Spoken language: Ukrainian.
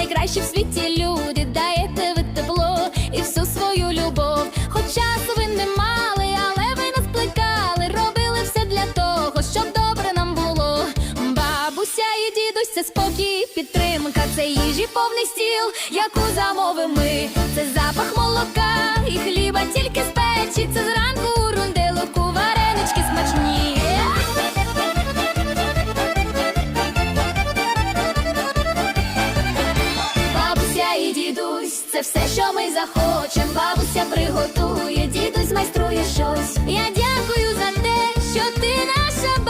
найкращі в світі люди, даєте ви тепло і всю свою любов. Хоч часу ви не мали, але ви нас плекали, робили все для того, щоб добре нам було. Бабуся і дідусь, це спокій, підтримка, це їжі повний стіл, яку замовимо ми. Це запах молока Це все, що ми захочемо. бабуся приготує, дідусь майструє щось. Я дякую за те, що ти наша бабуся